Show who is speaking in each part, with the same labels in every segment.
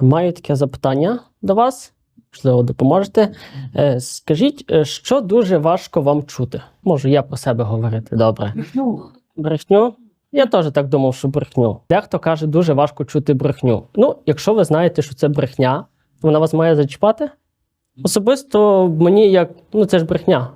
Speaker 1: Маю таке запитання до вас. Можливо, допоможете. Е, Скажіть, е, що дуже важко вам чути? Можу я про себе говорити. Добре. Брехню? Я теж так думав, що брехню. Дехто каже, дуже важко чути брехню. Ну, якщо ви знаєте, що це брехня, вона вас має зачіпати. Особисто мені як ну це ж брехня.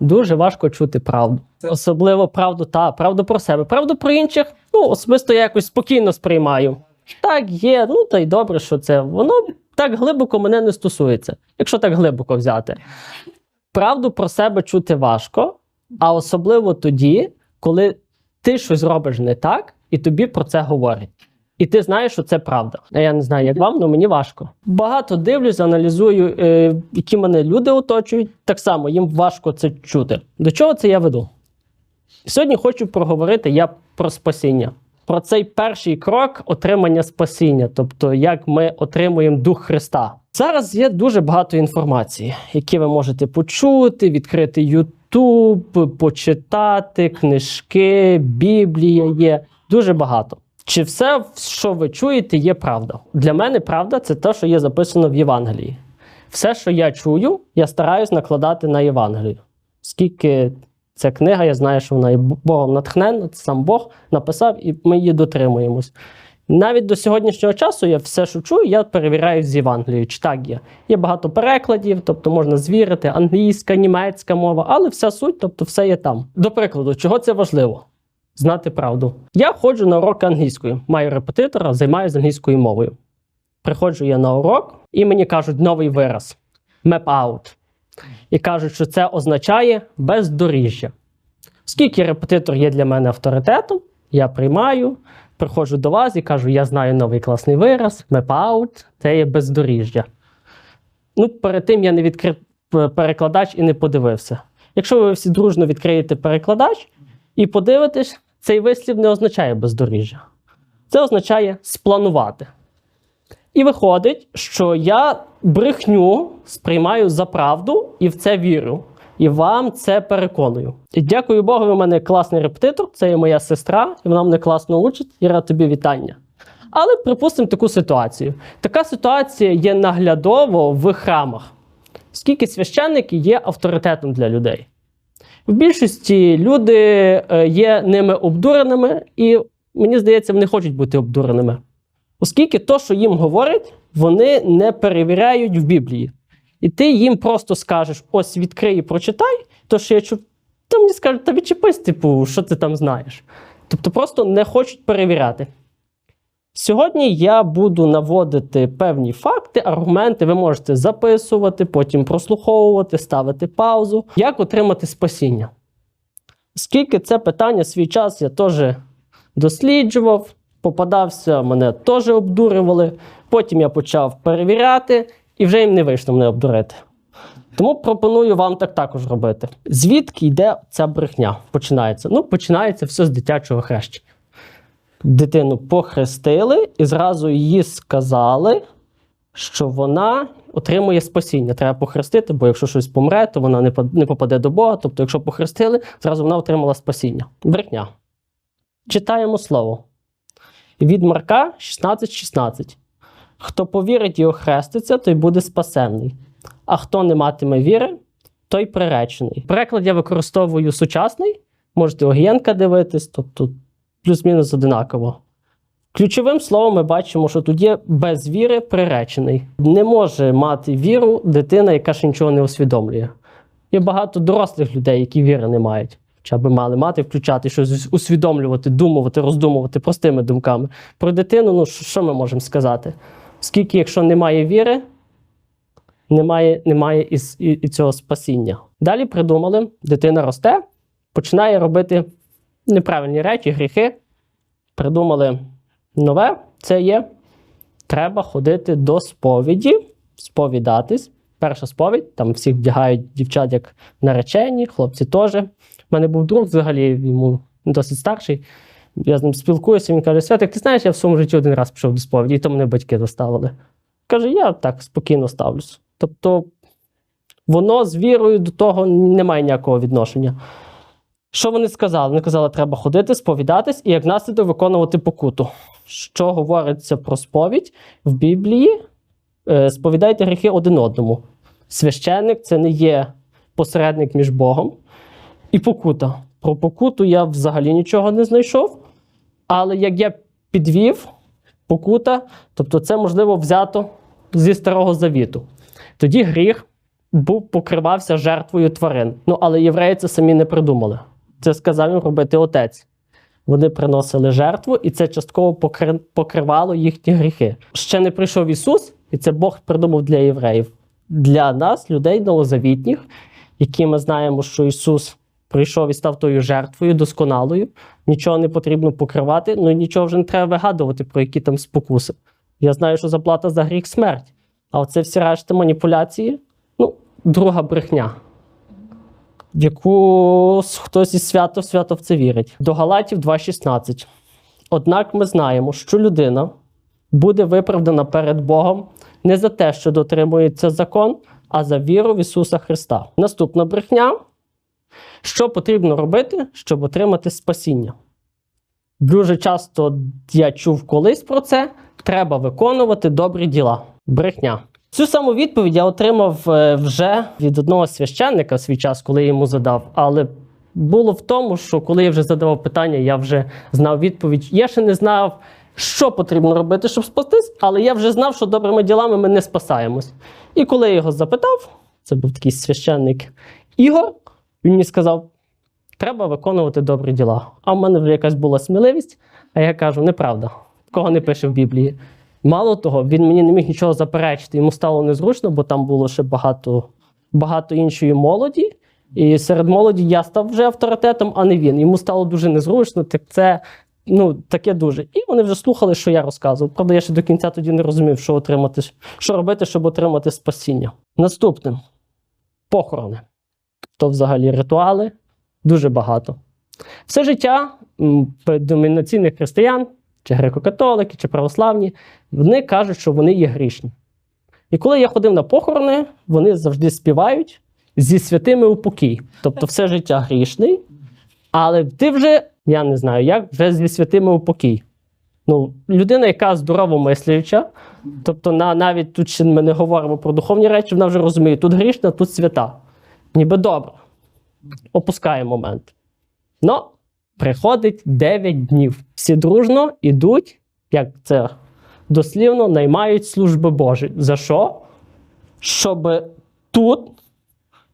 Speaker 1: Дуже важко чути правду. Особливо правду та правду про себе. Правду про інших, ну особисто я якось спокійно сприймаю. Так, є, ну та й добре, що це. Воно так глибоко мене не стосується, якщо так глибоко взяти. Правду про себе чути важко, а особливо тоді, коли ти щось робиш не так, і тобі про це говорять. І ти знаєш, що це правда. А я не знаю, як вам, але мені важко. Багато дивлюсь, аналізую, е, які мене люди оточують. Так само їм важко це чути. До чого це я веду? Сьогодні хочу проговорити я про спасіння. Про цей перший крок отримання спасіння, тобто як ми отримуємо Дух Христа. Зараз є дуже багато інформації, які ви можете почути, відкрити YouTube, почитати, книжки, Біблія є. Дуже багато. Чи все, що ви чуєте, є правда? Для мене правда це те, що є записано в Євангелії. Все, що я чую, я стараюсь накладати на Євангелію. Скільки ця книга, я знаю, що вона є Богом натхненна, це сам Бог написав, і ми її дотримуємось. Навіть до сьогоднішнього часу я все, що чую, я перевіряю з Євангелією, чи так є. Є багато перекладів, тобто можна звірити англійська, німецька мова, але вся суть, тобто все є там. До прикладу, чого це важливо? Знати правду. Я ходжу на уроки англійської, маю репетитора, займаюся англійською мовою. Приходжу я на урок, і мені кажуть новий вираз map out. І кажуть, що це означає бездоріжжя. Оскільки репетитор є для мене авторитетом, я приймаю, приходжу до вас і кажу, я знаю новий класний вираз, out – це є бездоріжжя. Ну, перед тим я не відкрив перекладач і не подивився. Якщо ви всі дружно відкриєте перекладач і подивитесь, цей вислів не означає бездоріжжя. Це означає спланувати. І виходить, що я брехню сприймаю за правду і в це вірю. І вам це переконую. І дякую Богу, у мене класний репетитор, це є моя сестра, і вона мене класно учить. Іра, тобі вітання. Але припустимо таку ситуацію. Така ситуація є наглядово в храмах, оскільки священники є авторитетом для людей. В більшості люди е, є ними обдуреними, і мені здається, вони хочуть бути обдуреними. Оскільки то, що їм говорять, вони не перевіряють в Біблії. І ти їм просто скажеш: ось відкрий і прочитай, то що я чув, то мені скажуть, та відчепись, типу, що ти там знаєш. Тобто просто не хочуть перевіряти. Сьогодні я буду наводити певні факти, аргументи. Ви можете записувати, потім прослуховувати, ставити паузу. Як отримати спасіння? Оскільки це питання свій час я теж досліджував, попадався, мене теж обдурювали. Потім я почав перевіряти, і вже їм не вийшло мене обдурити. Тому пропоную вам так також робити. Звідки йде ця брехня? Починається? Ну, починається все з дитячого хрещення. Дитину похрестили і зразу їй сказали, що вона отримує спасіння. Треба похрестити, бо якщо щось помре, то вона не попаде до Бога. Тобто, якщо похрестили, зразу вона отримала спасіння. Брехня. Читаємо слово. Від Марка 16,16. 16. Хто повірить і охреститься, той буде спасенний. А хто не матиме віри, той приречений. Переклад я використовую сучасний. Можете Огієнка дивитись, тобто плюс-мінус одинаково. Ключовим словом ми бачимо, що тут є без віри приречений. Не може мати віру дитина, яка ще нічого не усвідомлює. Є багато дорослих людей, які віри не мають. Хоча би мали мати, включати щось усвідомлювати, думувати, роздумувати простими думками. Про дитину, ну що ми можемо сказати? Оскільки, якщо немає віри, немає, немає і, і, і цього спасіння. Далі придумали, дитина росте, починає робити неправильні речі, гріхи. Придумали нове, це є. Треба ходити до сповіді, сповідатись. Перша сповідь, там всіх вдягають дівчат як наречені, хлопці теж. У мене був друг взагалі, йому досить старший. Я з ним спілкуюся, він каже: Святик, ти знаєш, я в своєму житті один раз пішов до сповіді, і то мене батьки доставили. Каже, я так спокійно ставлюсь. Тобто, воно з вірою до того не має ніякого відношення. Що вони сказали? Вони казали, треба ходити, сповідатись і як наслідок виконувати покуту. що говориться про сповідь в Біблії, е, сповідайте гріхи один одному. Священник це не є посередник між Богом і покута. Про покуту я взагалі нічого не знайшов. Але як я підвів покута, тобто це можливо взято зі старого завіту. Тоді гріх був покривався жертвою тварин. Ну, але євреї це самі не придумали. Це сказав їм робити отець. Вони приносили жертву, і це частково покривало їхні гріхи. Ще не прийшов Ісус, і це Бог придумав для євреїв. Для нас, людей новозавітніх, які ми знаємо, що Ісус прийшов і став тою жертвою досконалою, нічого не потрібно покривати, ну нічого вже не треба вигадувати, про які там спокуси. Я знаю, що заплата за гріх смерть. А оце всі решта маніпуляції, ну, друга брехня, в яку хтось із свято свято в це вірить. До Галатів 2.16. Однак ми знаємо, що людина буде виправдана перед Богом не за те, що дотримується закон, а за віру в Ісуса Христа. Наступна брехня. Що потрібно робити, щоб отримати спасіння? Дуже часто я чув колись про це. Треба виконувати добрі діла. Брехня. Цю саму відповідь я отримав е, вже від одного священника в свій час, коли я йому задав. Але було в тому, що коли я вже задавав питання, я вже знав відповідь. Я ще не знав, що потрібно робити, щоб спастись, але я вже знав, що добрими ділами ми не спасаємось. І коли я його запитав, це був такий священник Ігор, він мені сказав: треба виконувати добрі діла. А в мене вже якась була сміливість, а я кажу, неправда, кого не пише в Біблії. Мало того, він мені не міг нічого заперечити. Йому стало незручно, бо там було ще багато, багато іншої молоді. І серед молоді я став вже авторитетом, а не він. Йому стало дуже незручно. Так це ну, таке дуже. І вони вже слухали, що я розказував. Правда, я ще до кінця тоді не розумів, що отримати, що робити, щоб отримати спасіння. Наступне похорони. То взагалі ритуали дуже багато. Все життя домінаційних християн, чи греко-католики, чи православні, вони кажуть, що вони є грішні. І коли я ходив на похорони, вони завжди співають зі святими у покій. Тобто все життя грішний, але ти вже, я не знаю, як вже зі святими у покій. Ну, людина, яка здорово мислююча, тобто на, навіть тут ще ми не говоримо про духовні речі, вона вже розуміє, тут грішна, тут свята. Ніби добре. Опускає момент. Ну, приходить 9 днів. Всі дружно йдуть, як це дослівно, наймають служби Божі. За що? Щоб тут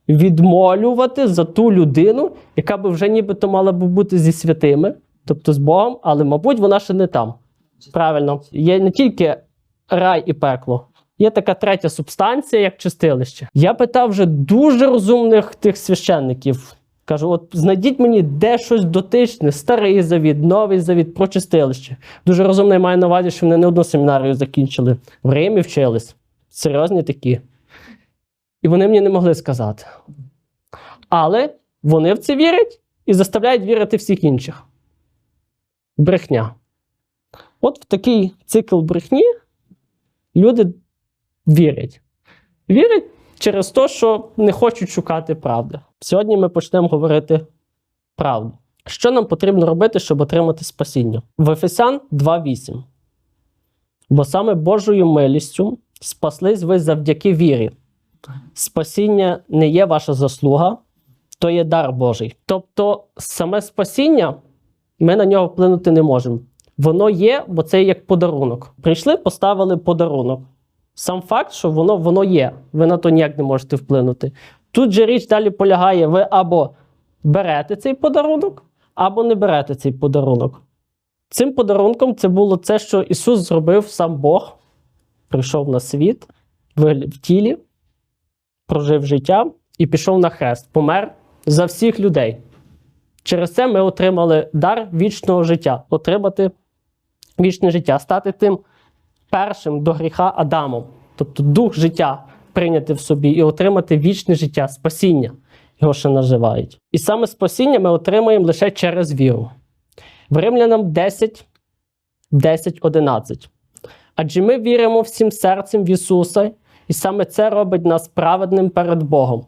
Speaker 1: відмолювати за ту людину, яка би вже нібито мала би бути зі святими, тобто з Богом, але, мабуть, вона ще не там. Правильно, є не тільки рай і пекло. Є така третя субстанція, як чистилище. Я питав вже дуже розумних тих священників. Кажу: от знайдіть мені де щось дотичне, старий завіт, новий завіт про чистилище. Дуже розумний маю на увазі, що вони не одну семінарію закінчили. В Римі вчились. Серйозні такі. І вони мені не могли сказати. Але вони в це вірять і заставляють вірити всіх інших. Брехня. От в такий цикл брехні люди вірять. Вірять через те, що не хочуть шукати правди. Сьогодні ми почнемо говорити правду. Що нам потрібно робити, щоб отримати спасіння? В Ефесян 2.8. Бо саме Божою милістю спаслись ви завдяки вірі. Спасіння не є ваша заслуга, то є дар Божий. Тобто, саме спасіння ми на нього вплинути не можемо. Воно є, бо це як подарунок. Прийшли, поставили подарунок. Сам факт, що воно, воно є, ви на то ніяк не можете вплинути. Тут же річ далі полягає: ви або берете цей подарунок, або не берете цей подарунок. Цим подарунком це було це, що Ісус зробив сам Бог, прийшов на світ в тілі, прожив життя і пішов на хрест, помер за всіх людей. Через це ми отримали дар вічного життя, отримати вічне життя, стати тим першим до гріха Адамом, тобто дух життя прийняти в собі і отримати вічне життя, спасіння, його ще називають. І саме спасіння ми отримуємо лише через віру. В Римлянам 10, 10, 11. Адже ми віримо всім серцем в Ісуса, і саме це робить нас праведним перед Богом.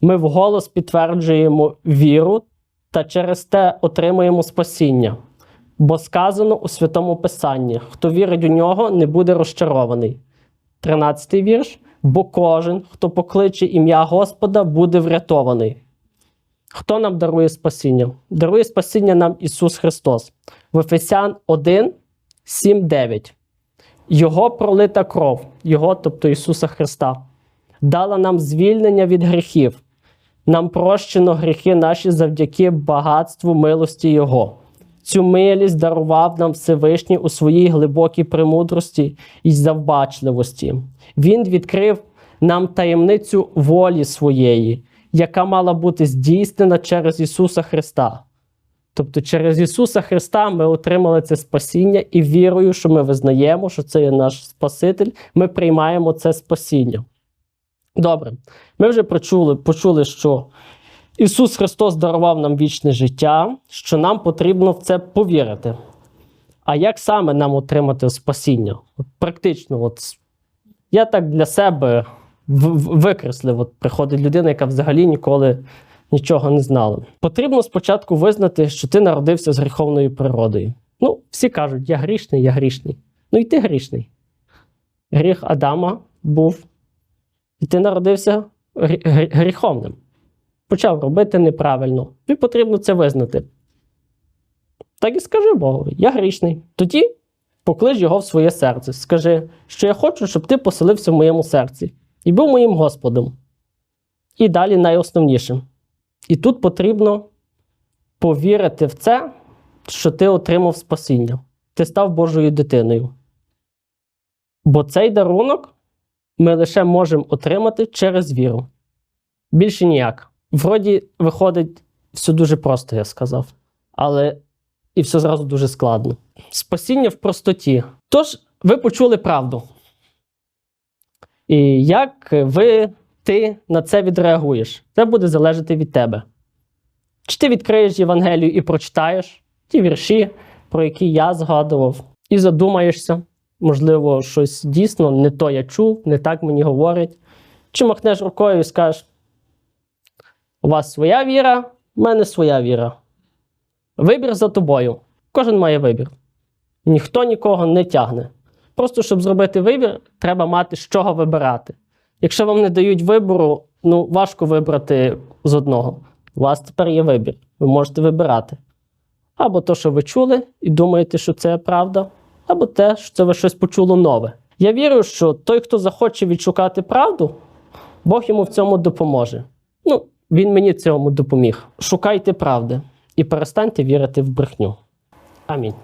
Speaker 1: Ми вголос підтверджуємо віру та через те отримуємо спасіння. Бо сказано у Святому Писанні: хто вірить у нього, не буде розчарований. 13 вірш. Бо кожен, хто покличе ім'я Господа, буде врятований. Хто нам дарує спасіння? Дарує спасіння нам Ісус Христос. В Ефесян 1, 7, 9. Його пролита кров, Його, тобто Ісуса Христа, дала нам звільнення від гріхів. Нам прощено гріхи наші завдяки багатству милості Його. Цю милість дарував нам Всевишній у своїй глибокій премудрості і завбачливості. Він відкрив нам таємницю волі своєї, яка мала бути здійснена через Ісуса Христа. Тобто, через Ісуса Христа ми отримали це спасіння і вірою, що ми визнаємо, що це є наш Спаситель, ми приймаємо це спасіння. Добре, ми вже почули, почули, що Ісус Христос дарував нам вічне життя, що нам потрібно в це повірити. А як саме нам отримати спасіння? От практично, от я так для себе викреслив. От приходить людина, яка взагалі ніколи нічого не знала. Потрібно спочатку визнати, що ти народився з гріховною природою. Ну, всі кажуть, я грішний, я грішний. Ну і ти грішний. Гріх Адама був, і ти народився грі- грі- гріховним. Почав робити неправильно. Тобі потрібно це визнати. Так і скажи Богу, я грішний. Тоді поклич його в своє серце. Скажи, що я хочу, щоб ти поселився в моєму серці і був моїм Господом. І далі найосновнішим. І тут потрібно повірити в це, що ти отримав спасіння. Ти став Божою дитиною. Бо цей дарунок ми лише можемо отримати через віру. Більше ніяк. Вроді виходить все дуже просто, я сказав. Але і все зразу дуже складно. Спасіння в простоті. Тож, ви почули правду. І як ви, ти на це відреагуєш? Це буде залежати від тебе. Чи ти відкриєш Євангелію і прочитаєш ті вірші, про які я згадував, і задумаєшся, можливо, щось дійсно не то я чув, не так мені говорять. Чи махнеш рукою і скажеш: у вас своя віра, в мене своя віра. Вибір за тобою. Кожен має вибір. Ніхто нікого не тягне. Просто щоб зробити вибір, треба мати з чого вибирати. Якщо вам не дають вибору, ну важко вибрати з одного. У вас тепер є вибір. Ви можете вибирати. Або то, що ви чули, і думаєте, що це правда, або те, що це ви щось почуло нове. Я вірю, що той, хто захоче відшукати правду, Бог йому в цьому допоможе. Ну, він мені цьому допоміг. Шукайте правди і перестаньте вірити в брехню.
Speaker 2: Амінь.